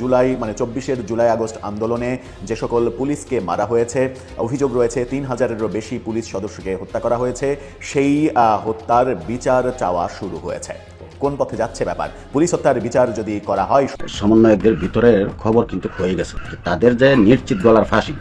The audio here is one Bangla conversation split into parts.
জুলাই মানে চব্বিশের জুলাই, আগস্ট আন্দোলনে যে সকল পুলিশকে মারা হয়েছে, অভিযোগ রয়েছে তিন হাজারেরও বেশি পুলিশ সদস্যকে হত্যা করা হয়েছে। সেই হত্যার বিচার চাওয়া শুরু হয়েছে। কোন পথে যাচ্ছে ব্যাপার? পুলিশ হত্যার বিচার যদি করা হয়, সমন্বয়কদের ভিতরের খবর কিন্তু হয়ে গেছে। তাদের যে নিশ্চিত গলার ফাঁসি,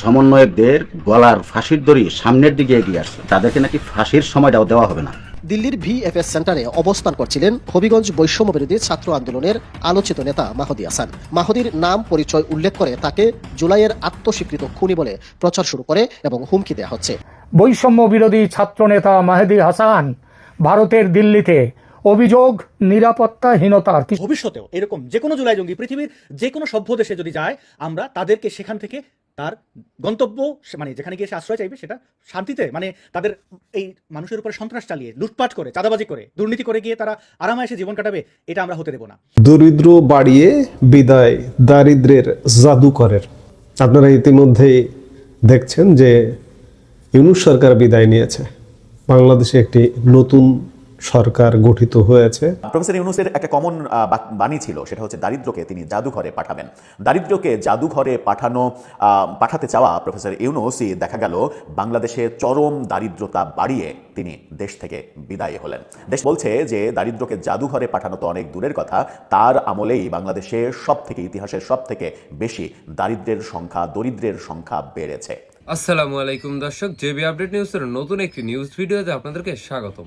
সমন্বয়কদের গলার ফাঁসির দড়ি সামনের দিকে এগিয়ে আসছে। তাদেরকে নাকি ফাঁসির সময়টাও দেওয়া হবে না। দিল্লির ভিএফএস সেন্টারে অবস্থান করছিলেন হবিগঞ্জ বৈষম্য বিরোধী ছাত্র আন্দোলনের আলোচিত নেতা মাহদি হাসান। মাহদির নাম পরিচয় উল্লেখ করে তাকে জুলাইয়ের আত্মস্বীকৃত খুনি বলে প্রচার শুরু করে এবং হুমকি দেওয়া হচ্ছে। বৈষম্য বিরোধী ছাত্রনেতা মাহেদি হাসান ভারতের দিল্লিতে অভিযোগ নিরাপত্তাহীনতার ভবিষ্যতেও এরকম যে কোনো জুলাই জঙ্গি পৃথিবীর যে কোনো সভ্য দেশে যদি যায় আমরা তাদেরকে সেখান থেকে তার গন্তব্য মানে যেখানে গিয়ে সে আশ্রয় চাইবে, সেটা শান্তিতে মানে তাদের এই মানুষের উপরে সন্ত্রাস চালিয়ে, লুটপাট করে, চাঁদাবাজি করে, দুর্নীতি করে গিয়ে তারা আরামায়েসে জীবন কাটাবে, এটা আমরা হতে দেব না। দরিদ্র বাড়িয়ে বিদায় দারিদ্রের জাদুকরের। আপনারা ইতিমধ্যেই দেখছেন যে ইউনুস সরকার বিদায় নিয়েছে। বাংলাদেশে একটি নতুন সরকার গঠিত হয়েছে। প্রফেসর ইউনুসের একটা কমন বাণী ছিল সেটা হচ্ছে দারিদ্রকে তিনি জাদুঘরে পাঠাবেন। দারিদ্রকে জাদুঘরে পাঠানো পাঠাতে চাওয়া প্রফেসর ইউনুসই দেখা গেল বাংলাদেশে চরম দারিদ্রতা বাড়িয়ে তিনি দেশ থেকে বিদায় হলেন। দেশ বলছে যে দারিদ্রকে জাদুঘরে পাঠানো তো অনেক দূরের কথা তার আমলেই বাংলাদেশে সব থেকে ইতিহাসের সব থেকে বেশি দারিদ্রের সংখ্যা দরিদ্রের সংখ্যা বেড়েছে। আসসালামু আলাইকুম দর্শক জেবি আপডেট নিউজের নতুন একটি নিউজ ভিডিওতে আপনাদেরকে স্বাগতম।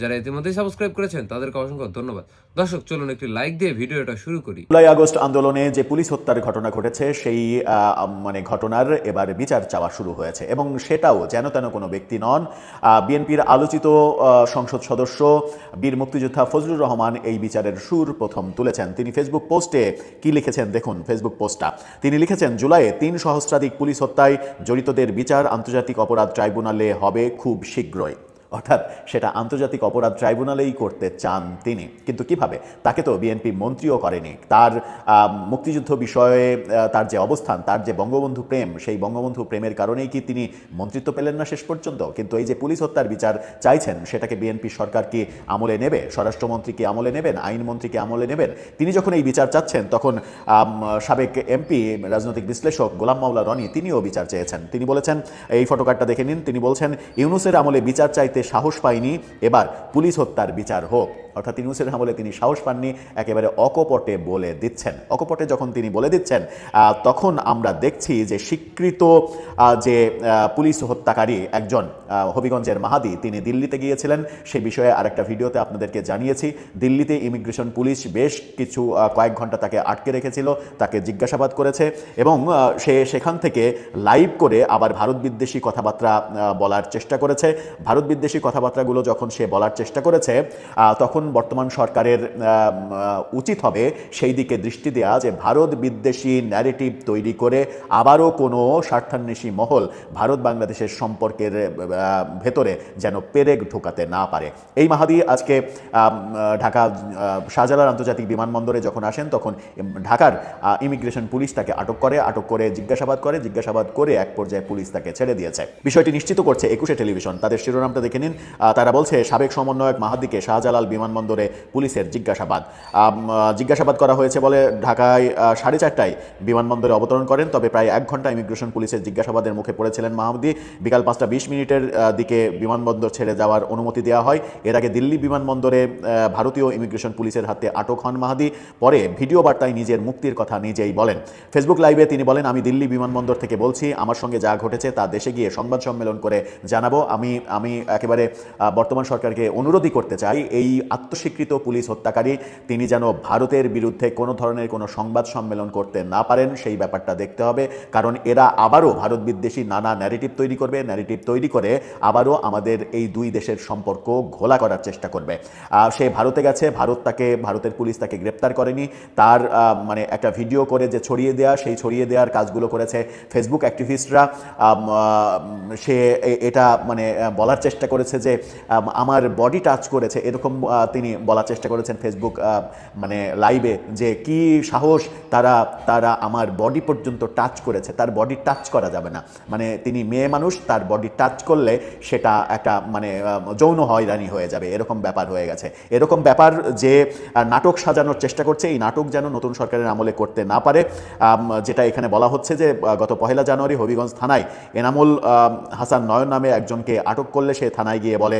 যারা ইতিমধ্যেই সাবস্ক্রাইব করেছেন, তাদেরকে অসংখ্য ধন্যবাদ। দর্শক, চলুন একটি লাইক দিয়ে ভিডিওটা শুরু করি। জুলাই আগস্ট আন্দোলনে যে পুলিশ হত্যার ঘটনা ঘটেছে, সেই মানে ঘটনার এবার বিচার চাওয়া শুরু হয়েছে এবং সেটাও যেন তেন কোনো ব্যক্তি নন। বিএনপির আলোচিত সংসদ সদস্য বীর মুক্তিযোদ্ধা ফজলুর রহমান এই বিচারের সুর প্রথম তুলেছেন। তিনি ফেসবুক পোস্টে কি লিখেছেন দেখুন ফেসবুক পোস্টটা। তিনি লিখেছেন, জুলাইয়ে তিন সহস্রাধিক পুলিশ হত্যায় জড়িতদের বিচার আন্তর্জাতিক অপরাধ ট্রাইব্যুনালে হবে খুব শীঘ্রই। অর্থাৎ সেটা আন্তর্জাতিক অপরাধ ট্রাইব্যুনালেই করতে চান তিনি। কিন্তু কীভাবে? তাকে তো বিএনপি মন্ত্রীও করেনি। তার মুক্তিযুদ্ধ বিষয়ে তার যে অবস্থান, তার যে বঙ্গবন্ধু প্রেম, সেই বঙ্গবন্ধু প্রেমের কারণেই কি তিনি মন্ত্রিত্ব পেলেন না শেষ পর্যন্ত? কিন্তু এই যে পুলিশ হত্যার বিচার চাইছেন, সেটাকে বিএনপি সরকার কি আমলে নেবে? স্বরাষ্ট্রমন্ত্রী কি আমলে নেবেন? আইনমন্ত্রী কি আমলে নেবেন? তিনি যখন এই বিচার চাচ্ছেন, তখন সাবেক এমপি রাজনৈতিক বিশ্লেষক গোলাম মাওলা রনি তিনিও বিচার চেয়েছেন। তিনি বলেছেন, এই ফটোকার্ডটা দেখে নিন। তিনি বলছেন, ইউনুসের আমলে বিচার চাইতে সাহস পায়নি এবার পুলিশ হত্যার বিচার হোক। অর্থাৎ ইউনুসের আমলে তিনি সাহস পাননি, একেবারে অকপটে বলে দিচ্ছেন। অকপটে যখন তিনি বলে দিচ্ছেন তখন আমরা দেখছি যে স্বীকৃত যে পুলিশ হত্যাকারী একজন হবিগঞ্জের মাহাদি, তিনি দিল্লিতে গিয়েছিলেন। সে বিষয়ে আরেকটা ভিডিওতে আপনাদেরকে জানিয়েছি, দিল্লিতে ইমিগ্রেশন পুলিশ বেশ কিছু কয়েক ঘণ্টা তাকে আটকে রেখেছিল, তাকে জিজ্ঞাসাবাদ করেছে এবং সে সেখান থেকে লাইভ করে আবার ভারত বিদ্বেষী কথাবার্তা বলার চেষ্টা করেছে। ভারত বিদ্বেষী কথাবার্তাগুলো যখন সে বলার চেষ্টা করেছে তখন বর্তমান সরকারের উচিত হবে সেই দিকে দৃষ্টি দেওয়া যে ভারত বিদ্বেষী ন্যারেটিভ তৈরি করে আবারও কোনো স্বার্থান্বেষী মহল ভারত বাংলাদেশের সম্পর্কের ভেতরে যেন পেরেক ঢোকাতে না পারে। এই মাহাদি আজকে ঢাকা শাহজালাল আন্তর্জাতিক বিমানবন্দরে যখন আসেন তখন ঢাকার ইমিগ্রেশন পুলিশ তাকে আটক করে আটক করে, জিজ্ঞাসাবাদ করে জিজ্ঞাসাবাদ করে এক পর্যায়ে পুলিশ তাকে ছেড়ে দিয়েছে। বিষয়টি নিশ্চিত করছে একুশে টেলিভিশন। তাদের শিরোনামটা দেখে নিন। তারা বলছে, সাবেক সমন্বয়ক মাহাদিকে শাহজালাল বিমানবন্দরে পুলিশের জিজ্ঞাসাবাদ। জিজ্ঞাসাবাদ করা হয়েছে বলে ঢাকায় সাড়ে চারটায় বিমানবন্দরে অবতরণ করেন, তবে প্রায় এক ঘণ্টা ইমিগ্রেশন পুলিশের জিজ্ঞাসাবাদের মুখে পড়েছিলেন মাহমুদি। বিকাল পাঁচটা বিশ মিনিটের দিকে বিমানবন্দর ছেড়ে যাওয়ার অনুমতি দেওয়া হয়। এর আগে দিল্লি বিমানবন্দরে ভারতীয় ইমিগ্রেশন পুলিশের হাতে আটক হন মাহাদি পরে ভিডিও বার্তায় নিজের মুক্তির কথা নিজেই বলেন। ফেসবুক লাইভে তিনি বলেন, আমি দিল্লি বিমানবন্দর থেকে বলছি, আমার সঙ্গে যা ঘটেছে তা দেশে গিয়ে সংবাদ সম্মেলন করে জানাব। আমি আমি একেবারে বর্তমান সরকারকে অনুরোধই করতে চাই, এই আত্মস্বীকৃত পুলিশ হত্যাকারী, তিনি যেন ভারতের বিরুদ্ধে কোনো ধরনের কোনো সংবাদ সম্মেলন করতে না পারেন, সেই ব্যাপারটা দেখতে হবে। কারণ এরা আবারও ভারত বিদ্বেষী নানা ন্যারেটিভ তৈরি করবে ন্যারেটিভ তৈরি করে আবারও আমাদের এই দুই দেশের সম্পর্ক ঘোলা করার চেষ্টা করবে। সে ভারতে গেছে, ভারত তাকে, ভারতের পুলিশ তাকে গ্রেপ্তার করেনি। তার মানে একটা ভিডিও করে যে ছড়িয়ে দেওয়া সেই ছড়িয়ে দেওয়ার কাজগুলো করেছে ফেসবুক অ্যাক্টিভিস্টরা সে এটা মানে বলার চেষ্টা করেছে যে আমার বডি টাচ করেছে, এরকম তিনি বলার চেষ্টা করেছেন ফেসবুক মানে লাইভে যে কি সাহস তারা তারা আমার বডি পর্যন্ত টাচ করেছে। তার বডি টাচ করা যাবে না। মানে তিনি মেয়ে মানুষ, তার বডি টাচ করলে সেটা একটা মানে যৌন হয়রানি হয়ে যাবে। এরকম ব্যাপার হয়ে গেছে। এরকম ব্যাপার যে নাটক সাজানোর চেষ্টা করছে, এই নাটক যেন নতুন সরকারের আমলে করতে না পারে যেটা এখানে বলা হচ্ছে যে গত পহেলা জানুয়ারি হবিগঞ্জ থানায় এনামুল হাসান নয়ন নামে একজনকে আটক করলে সে থানায় গিয়ে বলে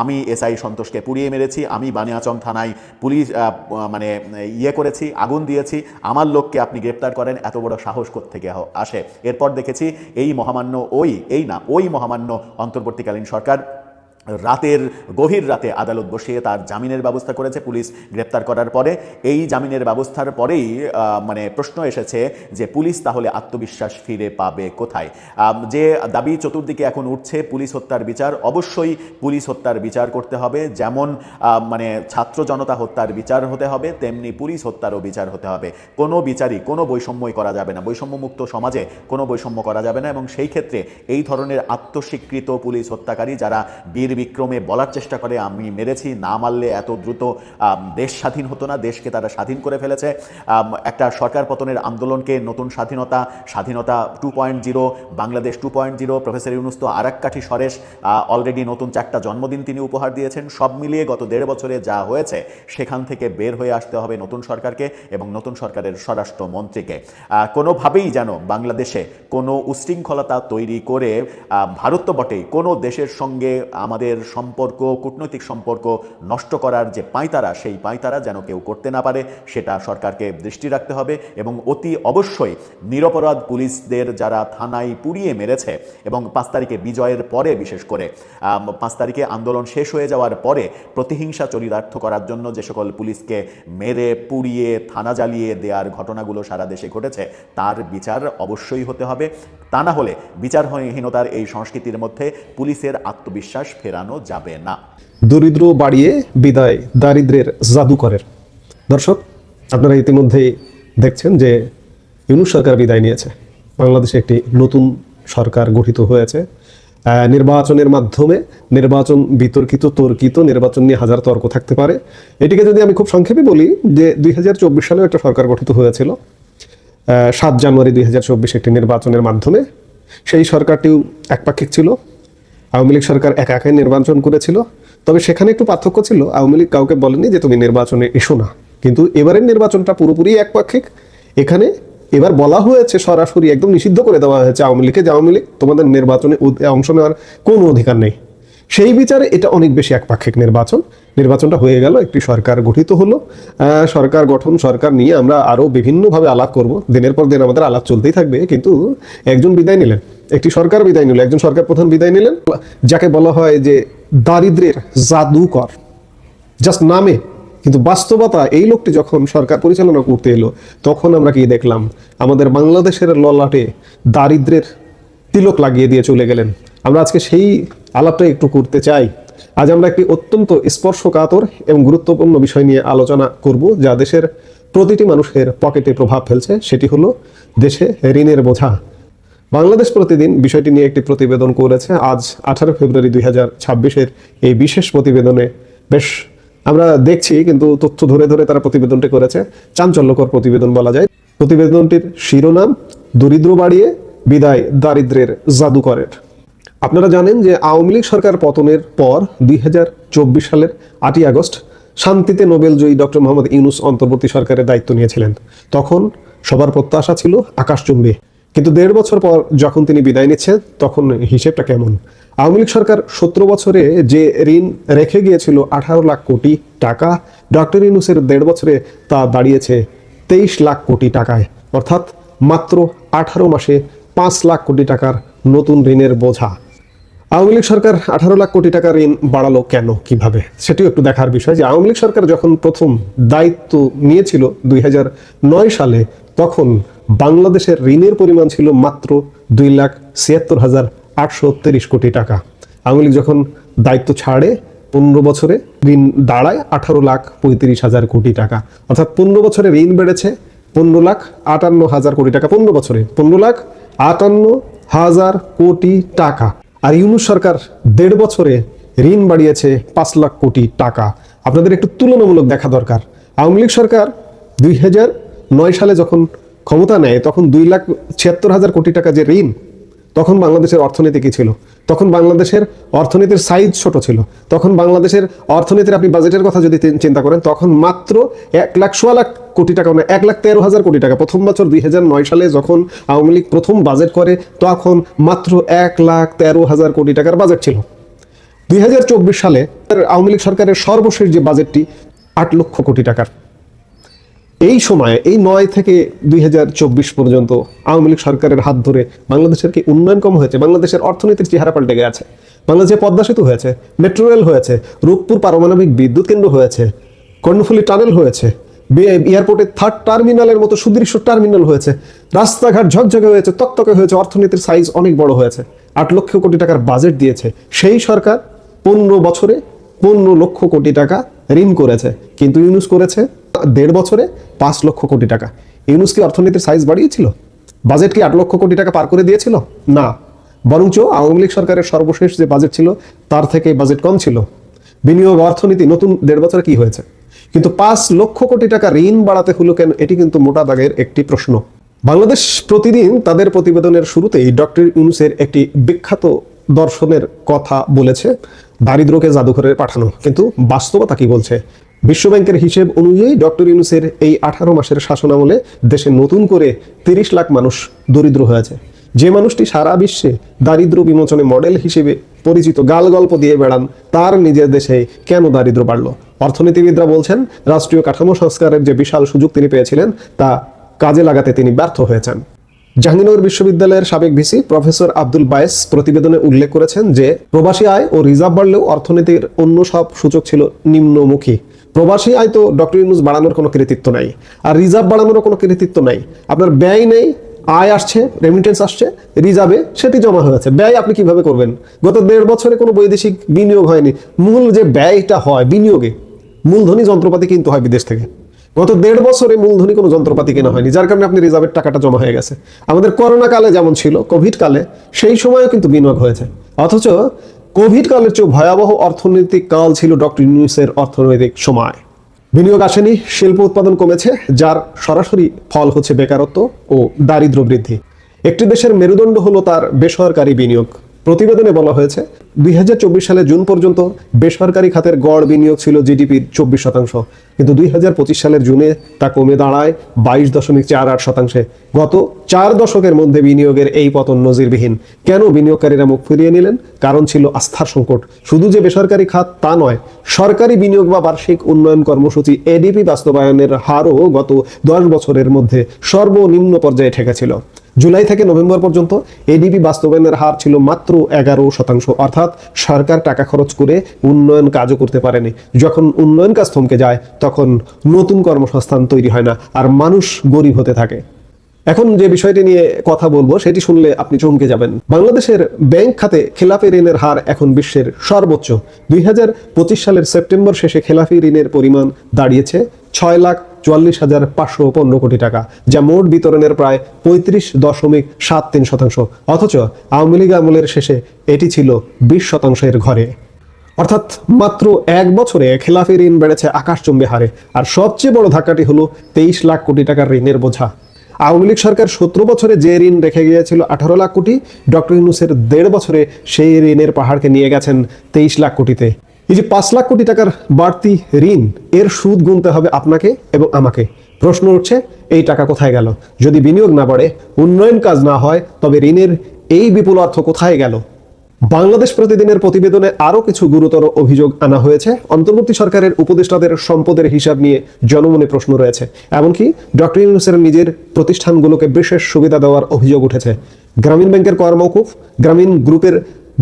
আমি এসআই সন্তোষকে পুড়িয়ে মেরেছি আমি বানিয়াচং থানায় পুলিশ মানে ইয়ে করেছি, আগুন দিয়েছি। আমার লোককে আপনি গ্রেপ্তার করেন, এত বড় সাহস থেকে আসে? এরপর দেখেছি, এই মহামান্য ওই, এই না, ওই মহামান্য অন্তর্বর্তীকালীন সরকার রাতের, গভীর রাতে আদালত বসিয়ে তার জামিনের ব্যবস্থা করেছে, পুলিশ গ্রেপ্তার করার পরে। এই জামিনের ব্যবস্থার পরেই মানে প্রশ্ন এসেছে যে পুলিশ তাহলে আত্মবিশ্বাস ফিরে পাবে কোথায়? যে দাবি চতুর্দিকে এখন উঠছে, পুলিশ হত্যার বিচার, অবশ্যই পুলিশ হত্যার বিচার করতে হবে। যেমন মানে ছাত্র জনতা হত্যার বিচার হতে হবে, তেমনি পুলিশ হত্যারও বিচার হতে হবে। কোনো বিচারই, কোনো বৈষম্যই করা যাবে না। বৈষম্যমুক্ত সমাজে কোনো বৈষম্য করা যাবে না এবং সেই ক্ষেত্রে এই ধরনের আত্মস্বীকৃত পুলিশ হত্যাকারী যারা বীর বিক্রমে বলার চেষ্টা করে, আমি মেরেছি, না মারলে এত দ্রুত দেশ স্বাধীন হতো না, দেশকে তারা স্বাধীন করে ফেলেছে। একটা সরকার পতনের আন্দোলনকে নতুন স্বাধীনতা স্বাধীনতা two point zero, Bangladesh two point zero, professor Yunus তো সরেশ অলরেডি নতুন চারটা জন্মদিন তিনি উপহার দিয়েছেন। সব মিলিয়ে গত দেড় বছরে যা হয়েছে, সেখান থেকে বের হয়ে আসতে হবে নতুন সরকারকে এবং নতুন সরকারের স্বরাষ্ট্র মন্ত্রীকে কোনোভাবেই যেন বাংলাদেশে কোনো উশৃঙ্খলতা তৈরি করে ভারত তো বটেই, কোনো দেশের সঙ্গে আমাদের সম্পর্ক, কূটনৈতিক সম্পর্ক নষ্ট করার যে পাঁয়তারা সেই পাঁয়তারা যেন কেউ করতে না পারে, সেটা সরকারকে দৃষ্টি রাখতে হবে এবং অতি অবশ্যই নিরপরাধ পুলিশদের যারা থানায় পুড়িয়ে মেরেছে এবং পাঁচ তারিখে বিজয়ের পরে বিশেষ করে পাঁচ তারিখে আন্দোলন শেষ হয়ে যাওয়ার পরে প্রতিহিংসা চরিতার্থ করার জন্য যে সকল পুলিশকে মেরে, পুড়িয়ে, থানা জ্বালিয়ে দেওয়ার ঘটনাগুলো সারা দেশে ঘটেছে, তার বিচার অবশ্যই হতে হবে। তা না হলে বিচারহীনতার এই সংস্কৃতির মধ্যে পুলিশের আত্মবিশ্বাস ফেরানো যাবে না। দরিদ্র বাড়িয়ে বিদায় দারিদ্রের জাদুকরের। দর্শক, আপনারা ইতিমধ্যেই দেখছেন যে ইউনুস সরকার বিদায় নিয়েছে। বাংলাদেশে একটি নতুন সরকার গঠিত হয়েছে। নির্বাচনের মাধ্যমে নির্বাচন বিতর্কিত, তর্কিত, নির্বাচন নিয়ে হাজার তর্ক থাকতে পারে। এটিকে যদি আমি খুব সংক্ষেপে বলি যে দুই হাজার চব্বিশ সালেও একটা সরকার গঠিত হয়েছিল। সাত জানুয়ারি দুই একটি নির্বাচনের মাধ্যমে। সেই সরকারটিও একপাক্ষিক ছিল। আওয়ামী লীগ সরকার একা একাই নির্বাচন করেছিল। তবে সেখানে একটু পার্থক্য ছিল, আওয়ামী লীগ কাউকে বলেনি যে তুমি নির্বাচনে এসো না। কিন্তু এবারের নির্বাচনটা পুরোপুরি একপাক্ষিক। এখানে এবার বলা হয়েছে সরাসরি একদম নিষিদ্ধ করে দেওয়া হয়েছে আওয়ামী লীগকে যে আওয়ামী লীগ তোমাদের নির্বাচনে অংশ নেওয়ার কোনো অধিকার নেই। সেই বিচারে এটা অনেক বেশি একপাক্ষিক নির্বাচন। নির্বাচনটা হয়ে গেল, একটি সরকার গঠিত হলো। সরকার গঠন, সরকার নিয়ে আমরা আরও বিভিন্নভাবে আলাপ করব। দিনের পর দিন আমাদের আলাপ চলতেই থাকবে, কিন্তু একজন বিদায় নিলেন। একটি সরকার বিদায় নিল, একজন সরকার প্রধান বিদায় নিলেন, যাকে বলা হয় যে দারিদ্রের জাদুকর। জাস্ট নামে, কিন্তু বাস্তবতা, এই লোকটি যখন সরকার পরিচালনা করতে এলো, তখন আমরা কি দেখলাম? আমাদের বাংলাদেশের ললাটে দারিদ্রের তিলক লাগিয়ে দিয়ে চলে গেলেন। আমরা আজকে সেই আলাপটা একটু করতে চাই। আজ আমরা একটি অত্যন্ত স্পর্শকাতর এবং গুরুত্বপূর্ণ বিষয় নিয়ে আলোচনা করব, যা দেশের প্রতিটি মানুষের পকেটে প্রভাব ফেলছে। সেটি হলো দেশে ঋণের বোঝা। বাংলাদেশ প্রতিদিন বিষয়টি নিয়ে একটি প্রতিবেদন করেছে। আজ আঠারো ফেব্রুয়ারি দুই হাজার ছাব্বিশের এই বিশেষ প্রতিবেদনে বেশ আমরা দেখছি, কিন্তু তথ্য ধরে ধরে তারা প্রতিবেদনটি করেছে। চাঞ্চল্যকর প্রতিবেদন বলা যায়। প্রতিবেদনটির শিরোনাম, দরিদ্র বাড়িয়ে বিদায় দারিদ্রের জাদুকরের আপনারা জানেন যে আওয়ামী লীগ সরকার পতনের পর দুই হাজার চব্বিশ সালের আটই আগস্ট শান্তিতে নোবেল জয়ী ডক্টর মোহাম্মদ ইউনুস অন্তর্বর্তী সরকারের দায়িত্ব নিয়েছিলেন। তখন সবার প্রত্যাশা ছিল আকাশচুম্বী কিন্তু দেড় বছর পর যখন তিনি বিদায় নিচ্ছেন, তখন হিসেবটা কেমন? আওয়ামী লীগ সরকার সতেরো বছরে যে ঋণ রেখে গিয়েছিল আঠারো লাখ কোটি টাকা, ডক্টর ইউনুসের দেড় বছরে তা দাঁড়িয়েছে তেইশ লাখ কোটি টাকায়। অর্থাৎ মাত্র আঠারো মাসে পাঁচ লাখ কোটি টাকার নতুন ঋণের বোঝা। আওয়ামী লীগ সরকার আঠারো লাখ কোটি টাকা ঋণ বাড়ালো কেন, কীভাবে? সেটিও একটু দেখার বিষয় যে আওয়ামী লীগ সরকার যখন প্রথম দায়িত্ব নিয়েছিল দুই সালে, তখন বাংলাদেশের ঋণের পরিমাণ ছিল মাত্র দুই লাখ ছিয়াত্তর হাজার আটশো তিরিশ কোটি টাকা। আওয়ামী লীগ যখন দায়িত্ব ছাড়ে, পনেরো বছরে ঋণ দাঁড়ায় আঠারো লাখ পঁয়ত্রিশ হাজার কোটি টাকা। অর্থাৎ পনেরো বছরে ঋণ বেড়েছে পনেরো লাখ আটান্ন হাজার কোটি টাকা, পনেরো বছরে পনেরো লাখ আটান্ন হাজার কোটি টাকা। আর ইউনুস সরকার দেড় বছরে ঋণ বাড়িয়েছে পাঁচ লাখ কোটি টাকা। আপনাদের একটু তুলনামূলক দেখা দরকার। আওয়ামী লীগ সরকার দুই নয় সালে যখন ক্ষমতা নেয়, তখন দুই লাখ ছিয়াত্তর হাজার কোটি টাকা যে ঋণ, তখন বাংলাদেশের অর্থনীতি কী ছিল? তখন বাংলাদেশের অর্থনীতির সাইজ ছোট ছিল। তখন বাংলাদেশের অর্থনীতির আপনি বাজেটের কথা যদি চিন্তা করেন, তখন মাত্র এক লাখ সোয়া লাখ কোটি টাকা মানে এক লাখ তেরো হাজার কোটি টাকা, প্রথম বছর দুই নয় সালে যখন আওয়ামী লীগ প্রথম বাজেট করে, তখন মাত্র এক লাখ তেরো হাজার কোটি টাকার বাজেট ছিল। দুই হাজার চব্বিশ সালে আওয়ামী লীগ সরকারের সর্বশেষ যে বাজেটটি আট লক্ষ কোটি টাকার। এই সময়ে, এই নয় থেকে দুই হাজার চব্বিশ পর্যন্ত আওয়ামী লীগ সরকারের হাত ধরে বাংলাদেশের কি উন্নয়ন কম হয়েছে? বাংলাদেশের অর্থনীতির চেহারা পাল্টে গেছে বাংলাদেশে পদ্মা সেতু হয়েছে মেট্রো রেল হয়েছে, রূপপুর পারমাণবিক বিদ্যুৎ কেন্দ্র হয়েছে, কর্ণফুলী টানেল হয়েছে এয়ারপোর্টে থার্ড টার্মিনালের মতো সুদৃশ্য টার্মিনাল হয়েছে, রাস্তাঘাট ঝকঝকে হয়েছে, তকতকে হয়েছে, অর্থনীতির সাইজ অনেক বড় হয়েছে। আট লক্ষ কোটি টাকার বাজেট দিয়েছে। সেই সরকার পনেরো বছরে পনেরো লক্ষ কোটি টাকা ঋণ করেছে। কিন্তু ইউনুস করেছে দেড় বছরে পাঁচ লক্ষ কোটি টাকা। ইউনুস কি অর্থনীতির সাইজ বাড়িয়েছিল? বাজেট কি আট লক্ষ কোটি টাকা পার করে দিয়েছিল? না। বরঞ্চ আওয়ামী লীগ সরকারের সর্বশেষ যে বাজেট ছিল, তার থেকে বাজেট কম ছিল। বিনিয়োগ, অর্থনীতি, নতুন দেড় বছরে কি হয়েছে? কিন্তু পাঁচ লক্ষ কোটি টাকা ঋণ বাড়াতে হলো কেন, এটি কিন্তু মোটা দাগের একটি প্রশ্ন। বাংলাদেশ প্রতিদিন তাদের প্রতিবেদনের শুরুতেই ডক্টর ইউনুসের একটি বিখ্যাত দর্শনের কথা বলেছে, দারিদ্রকে জাদুঘরে পাঠানো। কিন্তু বাস্তবতা কি বলছে? বিশ্বব্যাংকের হিসেব অনুযায়ী ডক্টর ইউনুসের এই আঠারো মাসের শাসনামলে দেশে নতুন করে তিরিশ লাখ মানুষ দরিদ্র হয়েছে যে মানুষটি সারা বিশ্বে দারিদ্র বিমোচনে মডেল হিসেবে পরিচিত গাল গল্প দিয়ে বেড়ান, তার নিজের দেশে কেন দারিদ্র বাড়ল? অর্থনীতিবিদরা বলছেন, রাষ্ট্রীয় কাঠামো সংস্কারের যে বিশাল সুযোগ তিনি পেয়েছিলেন, তা কাজে লাগাতে তিনি ব্যর্থ হয়েছেন। জাহাঙ্গীরনগর বিশ্ববিদ্যালয়ের সাবেক ভিসি প্রফেসর আব্দুল বায়েস প্রতিবেদনে উল্লেখ করেছেন যে, প্রবাসী আয় ও রিজার্ভ বাড়লেও অর্থনীতির অন্য সব সূচক ছিল নিম্নমুখী। প্রবাসী আয় তো ডক্টর ইউনুস বাড়ানোর কোনো কৃতিত্ব নাই, আর রিজার্ভ বাড়ানোরও কোনো কৃতিত্ব নাই। আপনার ব্যয় নেই, আয় আসছে রেমিটেন্স আসছে, রিজার্ভে সেটি জমা হয়েছে। ব্যয় আপনি কীভাবে করবেন? গত দেড় বছরে কোনো বৈদেশিক বিনিয়োগ হয়নি। মূল যে ব্যয়টা হয় বিনিয়োগে, মূলধনী যন্ত্রপাতি কিনতে হয় বিদেশ থেকে। গত দেড় বছরে মূলধনী কোনো যন্ত্রপাতি কেনা হয়নি, যার কারণে আপনি রিজার্ভের টাকাটা জমা হয়ে গেছে। আমাদের করোনা কালে যেমন ছিল, কোভিড কালে, সেই সময়ও কিন্তু বিনিয়োগ হয়েছে। অথচ কোভিড কালের চেয়েও ভয়াবহ অর্থনৈতিক কাল ছিল ডক্টর ইউনুসের অর্থনৈতিক সময়। বিনিয়োগ আসেনি, শিল্প উৎপাদন কমেছে, যার সরাসরি ফল হচ্ছে বেকারত্ব ও দারিদ্র বৃদ্ধি। একটি দেশের মেরুদণ্ড হলো তার বেসরকারি বিনিয়োগ। প্রতিবেদনে বলা হয়েছে, দুই হাজার চব্বিশ সালে জুন পর্যন্ত বেসরকারি খাতের গড় বিনিয়োগ ছিল জিডিপির চব্বিশ শতাংশ। কিন্তু দুই সালের জুনে তা কমে দাঁড়ায় বাইশ দশমিক চার আট শতাংশে। গত চার দশকের মধ্যে বিনিয়োগের এই পতন নজিরবিহীন। কেন বিনিয়োগকারীরা মুখ ফিরিয়ে নিলেন? কারণ ছিল আস্থার সংকট। শুধু যে বেসরকারি খাত তা নয়, সরকারি বিনিয়োগ বা বার্ষিক উন্নয়ন কর্মসূচি এডিপি বাস্তবায়নের হারও গত দশ বছরের মধ্যে সর্বনিম্ন পর্যায়ে ঠেকেছিল। জুলাই থেকে নভেম্বর পর্যন্ত এডিপি বাস্তবায়নের হার ছিল মাত্র এগারো শতাংশ। অর্থাৎ সরকার টাকা খরচ করে উন্নয়ন কাজও করতে পারেনি। যখন উন্নয়ন কাজ থমকে যায়, তখন নতুন কর্মসংস্থান তৈরি হয় না আর মানুষ গরিব হতে থাকে। এখন যে বিষয়টি নিয়ে কথা বলব, সেটি শুনলে আপনি চমকে যাবেন। বাংলাদেশের ব্যাংক খাতে খেলাপি ঋণের হার এখন বিশ্বের সর্বোচ্চ। দুই হাজার পঁচিশ সালের সেপ্টেম্বর শেষে খেলাপি ঋণের পরিমাণ দাঁড়িয়েছে ছয় লাখ চুয়াল্লিশ হাজার পাঁচশো পনেরো কোটি টাকা, যা মোট বিতরণের প্রায় পঁয়ত্রিশ দশমিক সাত তিন শতাংশ। অথচ আওয়ামী লীগ আমলের শেষে এটি ছিল বিশ শতাংশের ঘরে। অর্থাৎ মাত্র এক বছরে খেলাফি ঋণ বেড়েছে আকাশচুম্বী হারে, আর সবচেয়ে বড় ধাক্কাটি হলো তেইশ লাখ কোটি টাকার ঋণের বোঝা। আওয়ামী লীগ সরকার সতেরো বছরে যে ঋণ রেখে গিয়েছিল আঠারো লাখ কোটি, ডক্টর ইউনুসের দেড় বছরে সেই ঋণের পাহাড়কে নিয়ে গেছেন তেইশ লাখ কোটিতে। এই যে পাঁচ লাখ কোটি টাকার বাড়তি ঋণ, এর সুদ গুনতে হবে আপনাকে এবং আমাকে। প্রশ্ন উঠছে, এই টাকা কোথায় গেল? যদি বিনিয়োগ না বাড়ে, উন্নয়ন কাজ না হয়, তবে ঋণের এই বিপুল অর্থ কোথায় গেল? বাংলাদেশ প্রতিদিনের প্রতিবেদনে আরও কিছু গুরুতর অভিযোগ আনা হয়েছে। অন্তর্বর্তী সরকারের উপদেষ্টাদের সম্পদের হিসাব নিয়ে জনমনে প্রশ্ন রয়েছে। এমনকি ডক্টর ইউনুসের নিজের প্রতিষ্ঠানগুলোকে বিশেষ সুবিধা দেওয়ার অভিযোগ উঠেছে। গ্রামীণ ব্যাংকের কর গ্রামীণ গ্রুপের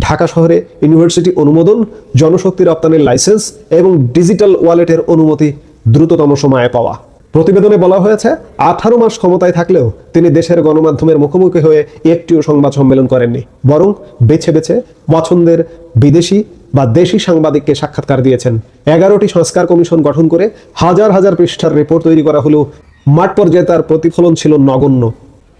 ঢাকা শহরে ইউনিভার্সিটি অনুমোদন, জনশক্তি রপ্তানির লাইসেন্স এবং ডিজিটাল ওয়ালেটের অনুমতি দ্রুততম সময়ে পাওয়া। প্রতিবেদনে বলা হয়েছে, আঠারো মাস ক্ষমতায় থাকলেও তিনি দেশের গণমাধ্যমের মুখোমুখি হয়ে একটিও সংবাদ সম্মেলন করেননি, বরং বেছে বেছে পছন্দের বিদেশি বা দেশি সাংবাদিককে সাক্ষাৎকার দিয়েছেন। এগারোটি সংস্কার কমিশন গঠন করে হাজার হাজার পৃষ্ঠার রিপোর্ট তৈরি করা হলেও মাঠ পর্যায়ে তার প্রতিফলন ছিল নগণ্য।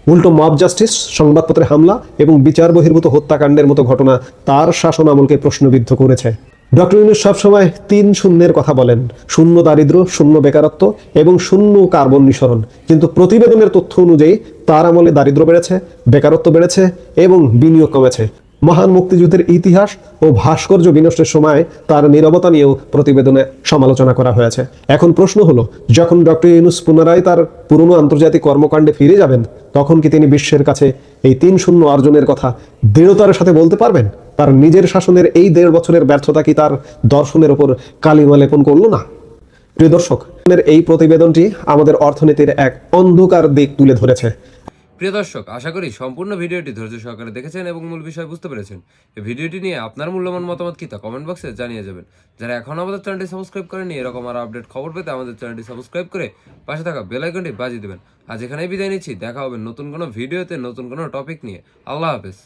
উল্টো মব জাস্টিস, সংবাদপত্রে হামলা এবং বিচার বহির্ভূত হত্যাকাণ্ডের মতো ঘটনা তার শাসন আমলকে প্রশ্নবিদ্ধ করেছে। ডক্টর ইউনুস সবসময় তিন শূন্যের কথা বলেন। শূন্য দারিদ্র শূন্য বেকারত্ব এবং শূন্য কার্বন নিঃসরণ। কিন্তু প্রতিবেদনের তথ্য অনুযায়ী তার আমলে দারিদ্র বেড়েছে, বেকারত্ব বেড়েছে এবং বিনিয়োগ কমেছে। মহান মুক্তিযুদ্ধের ইতিহাস ও ভাস্কর্য বিনষ্টের সময় তার নীরবতা নিয়েও প্রতিবেদনে সমালোচনা করা হয়েছে। এখন প্রশ্ন হলো, যখন ডক্টর ইউনুস পুনরায় তার পুরনো আন্তর্জাতিক কর্মকাণ্ডে ফিরে যাবেন, তখন কি তিনি বিশ্বের কাছে এই তিন শূন্য অর্জনের কথা দৃঢ়তার সাথে বলতে পারবেন? তার নিজের শাসনের এই দেড় বছরের ব্যর্থতা কি তার দর্শনের ওপর কালিমা লেপন করল না? প্রিয় দর্শক, এই প্রতিবেদনটি আমাদের অর্থনীতির এক অন্ধকার দিক তুলে ধরেছে। প্রিয় দর্শক, আশা করি সম্পূর্ণ ভিডিওটি ধৈর্য সহকারে দেখেছেন এবং মূল বিষয় বুঝতে পেরেছেন। এই ভিডিওটি নিয়ে আপনার মূল্যবান মতামত কি তা কমেন্ট বক্সে জানিয়ে যাবেন। যারা এখন আমাদের চ্যানেলটি সাবস্ক্রাইব করেনি এরকম আর আপডেট খবর পেতে আমাদের চ্যানেলটি সাবস্ক্রাইব করে পাশে থাকা বেল আইকনটি বাজিয়ে দেবেন। আজ এখানেই বিদায় নিচ্ছি। দেখা হবে নতুন কোনো ভিডিওতে নতুন কোনো টপিক নিয়ে। আল্লাহ হাফেজ।